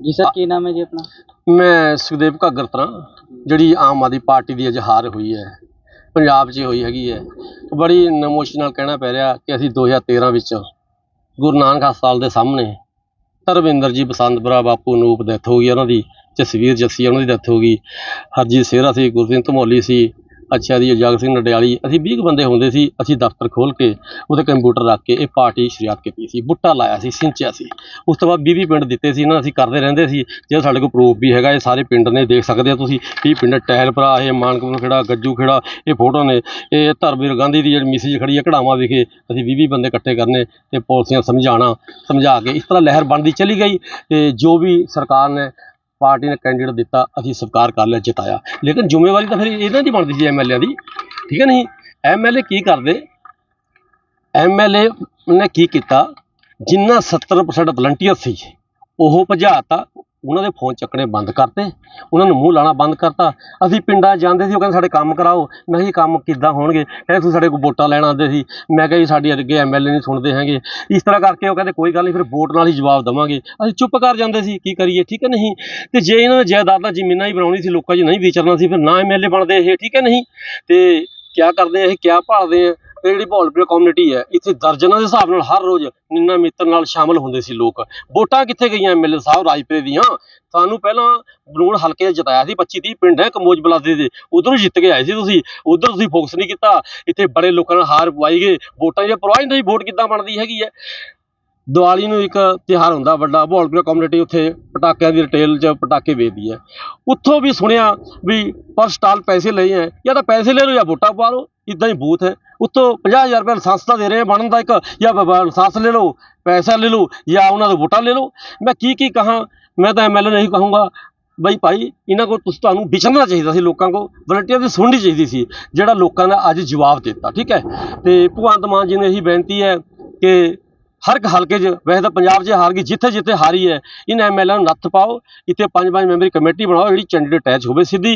ਜੀ ਸਰ ਕੀ ਨਾਮ ਹੈ ਜੀ ਆਪਣਾ? ਮੈਂ ਸੁਖਦੇਵ ਘਾਗਰ ਤਰਾਂ ਜਿਹੜੀ ਆਮ ਆਦਮੀ ਪਾਰਟੀ ਦੀ ਅੱਜ ਹਾਰ ਹੋਈ ਹੈ ਪੰਜਾਬ 'ਚ ਹੋਈ ਹੈਗੀ ਹੈ। ਬੜੀ ਨਮੋਸ਼ ਨਾਲ ਕਹਿਣਾ ਪੈ ਰਿਹਾ ਕਿ ਅਸੀਂ 2013 ਵਿੱਚ ਗੁਰੂ ਨਾਨਕ ਹਸਪਤਾਲ ਦੇ ਸਾਹਮਣੇ ਧਰਮਿੰਦਰ ਜੀ ਬਸੰਤਪੁਰਾ ਬਾਪੂ ਨੂਪ ਡੈਥ ਹੋ ਗਈ ਉਹਨਾਂ ਦੀ ਜਸਵੀਰ ਜੱਸੀ ਉਹਨਾਂ ਦੀ ਡੈਥ ਹੋ ਗਈ। ਹਰਜੀਤ ਸੇਹਰਾ ਸੀ ਗੁਰਸਿੰਘ ਧਮੋਲੀ ਸੀ ਅੱਛਾ ਜੀ ਜਗ ਸਿੰਘ ਨਡਿਆਲੀ ਅਸੀਂ 20 ਕੁ ਬੰਦੇ ਹੁੰਦੇ ਸੀ, ਅਸੀਂ ਦਫ਼ਤਰ ਖੋਲ ਕੇ ਉਹਦੇ ਕੰਪਿਊਟਰ ਰੱਖ ਕੇ ਇਹ ਪਾਰਟੀ ਸ਼ੁਰੂਆਤ ਕੀਤੀ ਸੀ, ਬੁੱਟਾ ਲਾਇਆ ਸੀ, ਸਿੰਚਿਆ ਸੀ। ਉਸ ਤੋਂ ਬਾਅਦ 20 20 ਪਿੰਡ ਦਿੱਤੇ ਸੀ, ਇਹਨਾਂ ਅਸੀਂ ਕਰਦੇ ਰਹਿੰਦੇ ਸੀ ਜੇ ਸਾਡੇ ਕੋਲ ਪ੍ਰੂਫ ਵੀ ਹੈਗਾ, ਇਹ ਸਾਰੇ ਪਿੰਡ ਨੇ ਦੇਖ ਸਕਦੇ ਆ ਤੁਸੀਂ ਇਹ ਪਿੰਡ ਟਹਿਲ ਭਰਾ, ਇਹ ਮਾਨਕਪੁਰ ਖੇੜਾ, ਗੱਜੂ ਖੇੜਾ, ਇਹ ਫੋਟੋ ਨੇ, ਇਹ ਧਰਮਵੀਰ ਗਾਂਧੀ ਦੀ ਜਿਹੜੀ ਮਿਸਿਜ ਖੜੀ ਹੈ ਕਢਾਵਾਂ ਵਿਖੇ, ਅਸੀਂ 20 20 ਬੰਦੇ ਇਕੱਠੇ ਕਰਨੇ ਤੇ ਪਾਲਿਸੀਆਂ ਸਮਝਾਉਣਾ, ਸਮਝਾ ਕੇ ਇਸ ਤਰ੍ਹਾਂ ਲਹਿਰ ਬਣਦੀ ਚਲੀ ਗਈ ਤੇ ਜੋ ਵੀ ਸਰਕਾਰ ਨੇ ਪਾਰਟੀ ਨੇ ਕੈਂਡੀਡੇਟ ਦਿੱਤਾ, ਅਸੀਂ ਸਵੀਕਾਰ ਕਰ ਲਿਆ, ਜਿਤਾਇਆ। ਲੇਕਿਨ ਜ਼ਿੰਮੇਵਾਰੀ ਤਾਂ ਫਿਰ ਇਹਨਾਂ ਦੀ ਬਣਦੀ ਸੀ ਐਮਐਲਏ ਦੀ। ਠੀਕ ਹੈ ਨਹੀਂ? ਐਮਐਲਏ ਕੀ ਕਰਦੇ? ਐਮਐਲਏ ਨੇ ਕੀ ਕੀਤਾ? ਜਿੰਨਾ 70% ਵਲੰਟੀਅਰ ਸੀ, ਉਹ ਭਜਾਤਾ ਉਹਨਾਂ ਦੇ ਫੋਨ ਚੱਕਣੇ ਬੰਦ ਕਰਤੇ। ਉਹਨਾਂ ਨੂੰ ਮੂੰਹ ਲਾਣਾ ਬੰਦ ਕਰਤਾ। ਅਸੀਂ ਪਿੰਡਾਂ 'ਚ ਜਾਂਦੇ ਸੀ, ਉਹ ਕਹਿੰਦੇ ਸਾਡੇ ਕੰਮ ਕਰਾਓ। ਮੈਂ ਕਿਹਾ ਜੀ, ਕੰਮ ਕਿੱਦਾਂ ਹੋਣਗੇ? ਕਹਿੰਦੇ, ਤੁਸੀਂ ਸਾਡੇ ਕੋਲ ਵੋਟਾਂ ਲੈਣ ਆਉਂਦੇ ਸੀ। ਮੈਂ ਕਿਹਾ ਜੀ, ਸਾਡੀ ਅੱਗੇ ਐਮਐਲਏ ਨਹੀਂ ਸੁਣਦੇ ਹੈਗੇ। ਇਸ ਤਰ੍ਹਾਂ ਕਰਕੇ ਉਹ ਕਹਿੰਦੇ, ਕੋਈ ਗੱਲ ਨਹੀਂ, ਫਿਰ ਵੋਟ ਨਾਲ ਹੀ ਜਵਾਬ ਦੇਵਾਂਗੇ। ਅਸੀਂ ਚੁੱਪ ਕਰ ਜਾਂਦੇ ਸੀ। ਕੀ ਕਰੀਏ, ਠੀਕ ਹੈ ਨਹੀਂ? ਤੇ ਜੇ ਇਹਨਾਂ ਨੇ ਜਾਇਦਾਦਾਂ ਜ਼ਮੀਨਾਂ ਹੀ ਬਣਾਉਣੀ ਸੀ, ਲੋਕਾਂ 'ਚ ਨਹੀਂ ਵਿਚਰਨਾ ਸੀ, ਫਿਰ ਨਾ ਐਮਐਲਏ ਬਣਦੇ ਇਹ, ਠੀਕ ਹੈ ਨਹੀਂ? ਤੇ ਕਿਆ ਕਰਦੇ ਆ ਇਹ, ਕਿਆ ਭਾਲਦੇ ਆ? ਇਹ ਜਿਹੜੀ ਭੌਲਪੁਰ ਕਮਿਊਨਿਟੀ ਹੈ, ਇੱਥੇ ਦਰਜਨਾਂ ਦੇ ਹਿਸਾਬ ਨਾਲ ਹਰ ਰੋਜ਼ ਨਿੰਨਾ ਮਿੱਤਰ ਨਾਲ ਸ਼ਾਮਲ ਹੁੰਦੇ ਸੀ ਲੋਕ। ਵੋਟਾਂ ਕਿੱਥੇ ਗਈਆਂ ਐਮਐਲਏ ਸਾਹਿਬ ਰਾਜਪੁਰੇ ਦੀਆਂ? ਸਾਨੂੰ ਪਹਿਲਾਂ ਬਲੂਣ ਹਲਕੇ 'ਚ ਜਿਤਾਇਆ ਸੀ 25 30 ਪਿੰਡ ਹੈ, ਕਮੋਜ ਬਲਾਦੇ ਦੇ। ਉਧਰੋਂ ਜਿੱਤ ਕੇ ਆਏ ਸੀ ਤੁਸੀਂ। ਉਧਰ ਤੁਸੀਂ ਫੋਕਸ ਨਹੀਂ ਕੀਤਾ। ਇੱਥੇ ਬੜੇ ਲੋਕਾਂ ਨਾਲ ਹਾਰ ਪਵਾਈ ਗਏ। ਵੋਟਾਂ ਜੇ ਪਰਵਾਹ ਨਹੀਂ ਵੋਟ ਕਿੱਦਾਂ ਬਣਦੀ ਹੈਗੀ ਹੈ? ਦੀਵਾਲੀ ਨੂੰ ਇੱਕ ਤਿਉਹਾਰ ਹੁੰਦਾ, ਵੱਡਾ ਭੌਲਪੁਰ ਕਮਿਊਨਿਟੀ ਉੱਥੇ ਪਟਾਕਿਆਂ ਦੀ ਰਿਟੇਲ 'ਚ ਪਟਾਕੇ ਵੇਚਦੀ ਹੈ। ਉੱਥੋਂ ਵੀ ਸੁਣਿਆ ਵੀ ਪਰ ਸਟਾਲ ਪੈਸੇ ਲਏ ਹੈ। ਜਾਂ ਤਾਂ ਪੈਸੇ ਲੈ ਲਓ ਜਾਂ ਵੋਟਾਂ ਪਾ ਲਓ। ਇਦਾਂ ਹੀ ਬੂਥ ਹੈ। ਉੱਤੋਂ 50000 ਰੁਪਏ ਲਾਇਸੈਂਸ ਤਾਂ ਦੇ ਰਹੇ ਬਣਨ ਦਾ ਇੱਕ, ਜਾਂ ਬ- ਲਾਇਸੈਂਸ ਲੈ ਲਓ, ਪੈਸਾ ਲੈ ਲਓ, ਜਾਂ ਉਹਨਾਂ ਦੇ ਵੋਟਾਂ ਲੈ ਲਓ। ਮੈਂ ਕੀ ਕੀ ਕਹਾਂ, ਮੈਂ ਤਾਂ ਐਮਐਲਏ ਨੂੰ ਇਹੀ ਕਹੂੰਗਾ, ਬਈ ਭਾਈ, ਇਹਨਾਂ ਕੋਲ ਤੁਸੀਂ ਤੁਹਾਨੂੰ ਵਿਚਰਨਾ ਚਾਹੀਦਾ ਸੀ ਲੋਕਾਂ ਕੋਲ ਵਲੰਟੀਅਰ ਦੀ ਸੁਣਨੀ ਚਾਹੀਦੀ ਸੀ, ਜਿਹੜਾ ਲੋਕਾਂ ਦਾ ਅੱਜ ਜਵਾਬ ਦਿੱਤਾ, ਠੀਕ ਹੈ? ਤੇ ਭਗਵੰਤ ਮਾਨ ਜੀ ਨੂੰ ਇਹੀ ਬੇਨਤੀ ਹੈ ਕਿ ਹਰ ਇੱਕ ਹਲਕੇ 'ਚ, ਵੈਸੇ ਤਾਂ ਪੰਜਾਬ 'ਚ ਹਾਰ ਗਈ ਜਿੱਥੇ ਜਿੱਥੇ ਹਾਰੀ ਹੈ ਇਹਨਾਂ ਐਮਐਲਏ ਨੂੰ ਨੱਥ ਪਾਓ, ਇੱਥੇ ਪੰਜ ਪੰਜ ਮੈਂਬਰੀ ਕਮੇਟੀ ਬਣਾਓ, ਜਿਹੜੀ ਕੈਂਡੀਡੇਟ ਅਟੈਚ ਹੋਵੇ ਸਿੱਧੀ,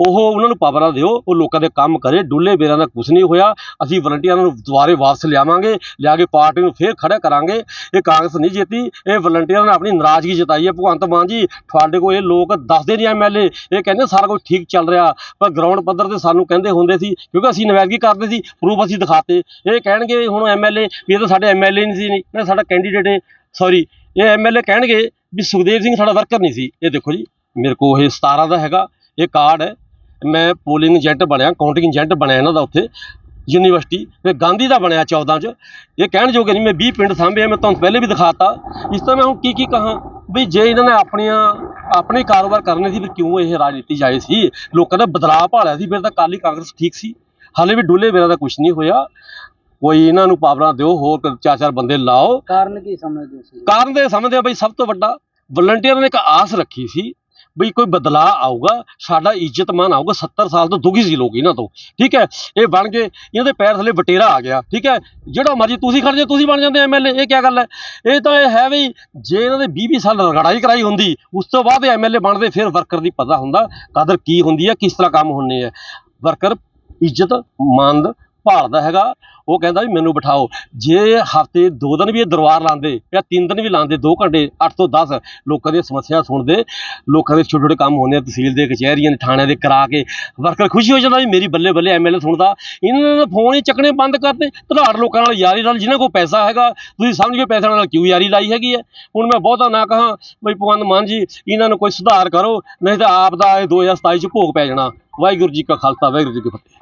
ਉਹ ਉਹਨਾਂ ਨੂੰ ਪਾਵਰਾਂ ਦਿਓ, ਉਹ ਲੋਕਾਂ ਦੇ ਕੰਮ ਕਰੇ, ਡੁੱਲੇ ਬੇਰਾਂ ਦਾ ਕੁਝ ਨਹੀਂ ਹੋਇਆ, ਅਸੀਂ ਵਲੰਟੀਅਰਾਂ ਨੂੰ ਦੁਬਾਰੇ ਵਾਪਸ ਲਿਆਵਾਂਗੇ, ਲਿਆ ਕੇ ਪਾਰਟੀ ਨੂੰ ਫੇਰ ਖੜਾ ਕਰਾਂਗੇ, ਇਹ ਕਾਂਗਰਸ ਨਹੀਂ ਜਿੱਤੀ, ਇਹ ਵਲੰਟੀਅਰਾਂ ਨੇ ਆਪਣੀ ਨਾਰਾਜ਼ਗੀ ਜਤਾਈ ਹੈ, ਭਗਵੰਤ ਮਾਨ ਜੀ, ਤੁਹਾਡੇ ਕੋਲ ਇਹ ਲੋਕ ਦੱਸਦੇ ਨਹੀਂ ਐਮਐਲਏ ਇਹ ਕਹਿੰਦੇ ਸਾਰਾ ਕੁਝ ਠੀਕ ਚੱਲ ਰਿਹਾ, ਪਰ ਗਰਾਊਂਡ ਪੱਧਰ ਤੇ ਸਾਨੂੰ ਕਹਿੰਦੇ ਹੁੰਦੇ ਸੀ, ਕਿਉਂਕਿ ਅਸੀਂ ਨਵੈਦਗੀ ਕਰਦੇ ਸੀ ਪ੍ਰੂਫ ਅਸੀਂ ਦਿਖਾਤੇ, ਇਹ ਕਹਿਣਗੇ ਹੁਣ ਐਮਐਲਏ ਵੀ ਇਹ ਤਾਂ ਸਾਡੇ ਐਮਐਲਏ ਨਹੀਂ ਸੀ ਨਹੀਂ ਸਾਡਾ ਕੈਂਡੀਡੇਟ ਹੈ ਸੌਰੀ ਇਹ ਐਮਐਲਏ ਕਹਿਣਗੇ ਵੀ ਸੁਖਦੇਵ ਸਿੰਘ ਸਾਡਾ ਵਰਕਰ ਨਹੀਂ ਸੀ। ਇਹ ਦੇਖੋ ਜੀ, ਮੇਰੇ ਕੋਲ ਇਹ 17 ਦਾ ਹੈਗਾ, ਇਹ ਕਾਰਡ ਹੈ। ਮੈਂ ਪੋਲਿੰਗ ਏਜੰਟ ਬਣਿਆ ਕਾਊਂਟਿੰਗ ਏਜੰਟ ਬਣਿਆ ਇਹਨਾਂ ਦਾ ਉੱਥੇ ਯੂਨੀਵਰਸਿਟੀ ਤੇ ਗਾਂਧੀ ਦਾ ਬਣਿਆ 14 ਚ। ਇਹ ਕਹਿਣ ਜੋਗੇ ਨਹੀਂ ਮੈਂ 20 ਪਿੰਡ ਸਾਂਭੇ ਮੈਂ ਤੁਹਾਨੂੰ ਪਹਿਲੇ ਵੀ ਦਿਖਾਤਾ। ਇਸ ਤੋਂ ਮੈਂ ਹੁਣ ਕੀ ਕੀ ਕਹਾਂ? ਵੀ ਜੇ ਇਹਨਾਂ ਨੇ ਆਪਣੀਆਂ, ਆਪਣੇ ਕਾਰੋਬਾਰ ਕਰਨੇ ਸੀ, ਫਿਰ ਕਿਉਂ ਇਹ ਰਾਜਨੀਤੀ ਜਾਏ ਸੀ? ਲੋਕਾਂ ਦਾ ਬਦਲਾਅ ਭਾਲਿਆ ਸੀ, ਫਿਰ ਤਾਂ ਕਾਲੀ ਕਾਂਗਰਸ ਠੀਕ ਸੀ। ਹਾਲੇ ਵੀ ਡੁੱਲੇ, ਮੇਰਾ ਦਾ ਕੁਝ ਨਹੀਂ ਹੋਇਆ। ਕੋਈ ਇਹਨਾਂ ਨੂੰ ਪਾਵਰਾਂ ਦਿਓ ਹੋਰ ਚਾਰ ਚਾਰ ਬੰਦੇ ਲਾਓ। ਕਾਰਨ ਕੀ ਸਮਝਦੇ ਤੁਸੀਂ? ਕਾਰਨ ਦੇ ਸਮਝਦੇ ਆ ਬਈ ਸਭ ਤੋਂ ਵੱਡਾ ਵਲੰਟੀਅਰ ਨੇ ਇੱਕ ਆਸ ਰੱਖੀ ਸੀ ਬਈ ਕੋਈ ਬਦਲਾਅ ਆਊਗਾ ਸਾਡਾ ਇੱਜ਼ਤ ਮਾਨ ਆਊਗਾ 70 ਸਾਲ ਤੋਂ ਦੁਖੀ ਸੀ ਲੋਕ ਇਹਨਾਂ ਤੋਂ ਠੀਕ ਹੈ? ਇਹ ਬਣ ਕੇ ਇਹਨਾਂ ਦੇ ਪੈਰ ਥੱਲੇ ਵਟੇਰਾ ਆ ਗਿਆ ਠੀਕ ਹੈ? ਜਿਹੜਾ ਮਰਜ਼ੀ ਤੁਸੀਂ ਖੜ ਜਾ ਤੁਸੀਂ ਬਣ ਜਾਂਦੇ ਐਮਐਲਏ ਇਹ ਕੀ ਗੱਲ ਹੈ? ਇਹ ਤਾਂ ਇਹ ਹੈ ਵੀ ਜੇ ਇਹਨਾਂ ਦੇ 20 20 ਸਾਲ ਲੜਾਈ ਕਰਾਈ ਹੁੰਦੀ ਉਸ ਤੋਂ ਬਾਅਦ ਐਮਐਲਏ ਬਣਦੇ ਫਿਰ ਵਰਕਰ ਦੀ ਪਤਾ ਹੁੰਦਾ ਕਦਰ ਕੀ ਹੁੰਦੀ ਹੈ ਕਿਸ ਤਰ੍ਹਾਂ ਕੰਮ ਹੁੰਨੇ ਆ। ਵਰਕਰ ਇੱਜ਼ਤ ਮੰਦ ਭਾਲਦਾ ਹੈਗਾ, ਉਹ ਕਹਿੰਦਾ ਵੀ ਮੈਨੂੰ ਬਿਠਾਓ। ਜੇ ਹਫ਼ਤੇ ਦੋ ਦਿਨ ਵੀ ਇਹ ਦਰਬਾਰ ਲਾਉਂਦੇ ਜਾਂ ਤਿੰਨ ਦਿਨ ਵੀ ਲਾਉਂਦੇ 2 ਘੰਟੇ 8 ਤੋਂ 10 ਲੋਕਾਂ ਦੀਆਂ ਸਮੱਸਿਆ ਸੁਣਦੇ, ਲੋਕਾਂ ਦੇ ਛੋਟੇ ਛੋਟੇ ਕੰਮ ਹੁੰਦੇ ਆ, ਤਹਿਸੀਲ ਦੇ, ਕਚਹਿਰੀਆਂ ਦੇ, ਥਾਣਿਆਂ ਦੇ ਕਰਾ ਕੇ ਵਰਕਰ ਖੁਸ਼ੀ ਹੋ ਜਾਂਦਾ ਵੀ ਮੇਰੀ ਬੱਲੇ ਬੱਲੇ ਐਮਐਲਏ ਸੁਣਦਾ। ਇਹਨਾਂ ਨੇ ਫੋਨ ਹੀ ਚੱਕਣੇ ਬੰਦ ਕਰਦੇ ਧੜਾੜ ਲੋਕਾਂ ਨਾਲ ਯਾਰੀ ਨਾਲ ਜਿਨ੍ਹਾਂ ਕੋਲ ਪੈਸਾ ਹੈਗਾ, ਤੁਸੀਂ ਸਮਝ ਗਏ ਪੈਸੇ ਨਾਲ ਕਿਉਂ ਯਾਰੀ ਲਾਈ ਹੈਗੀ ਹੈ? ਹੁਣ ਮੈਂ ਬਹੁਤਾ ਨਾ ਕਹਾਂ, ਬਈ ਭਗਵੰਤ ਮਾਨ ਜੀ, ਇਹਨਾਂ ਨੂੰ ਕੋਈ ਸੁਧਾਰ ਕਰੋ, ਨਹੀਂ ਤਾਂ ਆਪ ਦਾ ਇਹ 2027 ਚ ਭੋਗ ਪੈ ਜਾਣਾ। ਵਾਹਿਗੁਰੂ ਜੀ ਕਾ ਖਾਲਸਾ, ਵਾਹਿਗੁਰੂ ਜੀ ਕੀ ਫਤਿਹ।